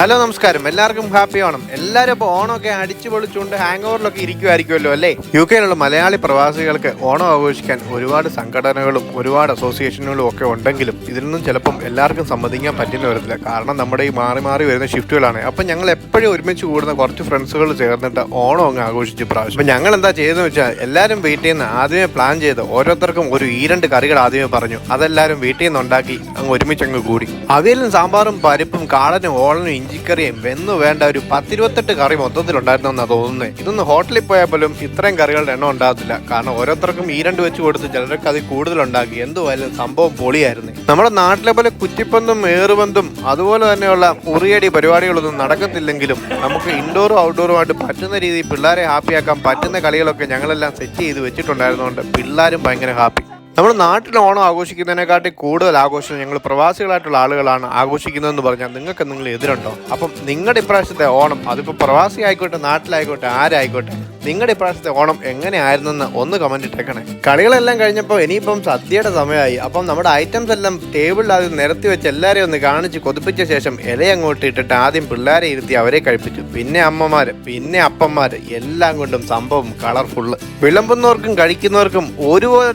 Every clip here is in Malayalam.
ഹലോ നമസ്കാരം. എല്ലാവർക്കും ഹാപ്പി ഓണം. എല്ലാവരും ഇപ്പോൾ ഓണമൊക്കെ അടിച്ചു പൊളിച്ചുകൊണ്ട് ഹാങ് ഓവറിലൊക്കെ ഇരിക്കുമായിരിക്കുമല്ലോ അല്ലേ? യു കെയിലുള്ള മലയാളി പ്രവാസികൾക്ക് ഓണം ആഘോഷിക്കാൻ ഒരുപാട് സംഘടനകളും ഒരുപാട് അസോസിയേഷനുകളും ഒക്കെ ഉണ്ടെങ്കിലും ഇതിലൊന്നും ചിലപ്പം എല്ലാവർക്കും സമ്മതിക്കാൻ പറ്റുന്ന വരത്തില്ല കാരണം നമ്മുടെ ഈ മാറി മാറി വരുന്ന ഷിഫ്റ്റുകളാണ്. അപ്പം ഞങ്ങൾ എപ്പോഴും ഒരുമിച്ച് കൂടുന്ന കുറച്ച് ഫ്രണ്ട്സുകൾ ചേർന്നിട്ട് ഓണം അങ്ങ് ആഘോഷിച്ച് പ്രാവശ്യം. അപ്പം ഞങ്ങൾ എന്താ ചെയ്തതെന്ന് വെച്ചാൽ എല്ലാവരും വീട്ടിൽ നിന്ന് ആദ്യമേ പ്ലാൻ ചെയ്ത് ഓരോരുത്തർക്കും ഒരു ഈ രണ്ട് കറികൾ ആദ്യമേ പറഞ്ഞു. അതെല്ലാവരും വീട്ടിൽ നിന്ന് ഉണ്ടാക്കി അങ്ങ് ഒരുമിച്ച് അങ്ങ് കൂടി. അവിയലും സാമ്പാറും പരിപ്പും കാളനും ഓളനും ഇഞ്ചിക്കറിയും വെന്നു വേണ്ട ഒരു പത്തിരുപത്തെട്ട് കറി മൊത്തത്തിലുണ്ടായിരുന്നെന്നാ തോന്നുന്നത് ഇതൊന്നും ഹോട്ടലിൽ പോയാൽ പോലും ഇത്രയും കറികളുടെ എണ്ണം ഉണ്ടാകത്തില്ല. കാരണം ഓരോരുത്തർക്കും ഈ രണ്ട് വെച്ച് കൊടുത്ത് ചിലർക്ക് അതിൽ കൂടുതലുണ്ടാക്കി. എന്തുവായാലും സംഭവം പൊളിയായിരുന്നു. നമ്മുടെ നാട്ടിലെ പോലെ കുറ്റിപ്പന്തും ഏറുപന്തും അതുപോലെ തന്നെയുള്ള ഉറിയടി പരിപാടികളൊന്നും നടക്കത്തില്ലെങ്കിലും നമുക്ക് ഇൻഡോറും ഔട്ട്ഡോറുമായിട്ട് പറ്റുന്ന രീതിയിൽ പിള്ളേരെ ഹാപ്പിയാക്കാൻ പറ്റുന്ന കളികളൊക്കെ ഞങ്ങളെല്ലാം സെറ്റ് ചെയ്ത് വെച്ചിട്ടുണ്ടായിരുന്നതുകൊണ്ട് പിള്ളേരും ഭയങ്കര ഹാപ്പി നമ്മൾ നാട്ടിൽ ഓണം ആഘോഷിക്കുന്നതിനെക്കാട്ടി കൂടുതൽ ആഘോഷം ഞങ്ങൾ പ്രവാസികളായിട്ടുള്ള ആളുകളാണ് ആഘോഷിക്കുന്നതെന്ന് പറഞ്ഞാൽ നിങ്ങൾക്ക് നിങ്ങൾ എതിരുണ്ടോ? അപ്പം നിങ്ങളുടെ ഇപ്രാവശ്യത്തെ ഓണം അതിപ്പോൾ പ്രവാസി ആയിക്കോട്ടെ നാട്ടിലായിക്കോട്ടെ ആരായിക്കോട്ടെ നിങ്ങളുടെ ഇപ്രാവശ്യത്തെ ഓണം എങ്ങനെയായിരുന്നെന്ന് ഒന്ന് കമന്റ് ഇട്ടേക്കണേ. കളികളെല്ലാം കഴിഞ്ഞപ്പോൾ ഇനിയിപ്പം സദ്യയുടെ സമയമായി. അപ്പം നമ്മുടെ ഐറ്റംസ് എല്ലാം ടേബിളിൽ ആദ്യം നിരത്തി വെച്ച് എല്ലാവരെയും ഒന്ന് കാണിച്ച് കൊതിപ്പിച്ച ശേഷം ഇല അങ്ങോട്ട് ഇട്ടിട്ട് ആദ്യം പിള്ളേരെ ഇരുത്തി അവരെ കഴിപ്പിച്ചു. പിന്നെ അമ്മമാർ പിന്നെ അപ്പന്മാർ എല്ലാം കൊണ്ടും സംഭവം കളർഫുള്ള് വിളമ്പുന്നവർക്കും കഴിക്കുന്നവർക്കും ഒരുപോലെ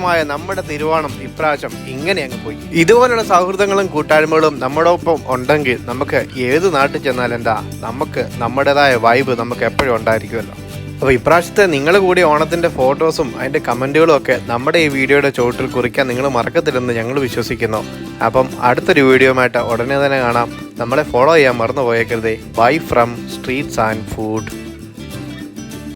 ആഹ്ലാദപ്രദമായ നമ്മുടെ തിരുവോണം ഇപ്രാവശ്യം ഇങ്ങനെ അങ്ങ് പോയി. ഇതുപോലുള്ള സൗഹൃദങ്ങളും കൂട്ടായ്മകളും നമ്മുടെ ഒപ്പം ഉണ്ടെങ്കിൽ നമുക്ക് ഏത് നാട്ടിൽ ചെന്നാൽ എന്താ? നമുക്ക് നമ്മുടേതായ വൈബ് നമുക്ക് എപ്പോഴും ഉണ്ടായിരിക്കുമല്ലോ. അപ്പോൾ ഇപ്രാവശ്യത്തെ നിങ്ങൾ കൂടി ഓണത്തിന്റെ ഫോട്ടോസും അതിന്റെ കമന്റുകളും ഒക്കെ നമ്മുടെ ഈ വീഡിയോയുടെ ചുവട്ടിൽ കുറിക്കാൻ നിങ്ങൾ മറക്കത്തില്ലെന്ന് ഞങ്ങൾ വിശ്വസിക്കുന്നു. അപ്പം അടുത്തൊരു വീഡിയോയുമായിട്ട് ഉടനെ തന്നെ കാണാം. നമ്മളെ ഫോളോ ചെയ്യാൻ മറന്നു പോയേക്കരുതേ bye from streets and food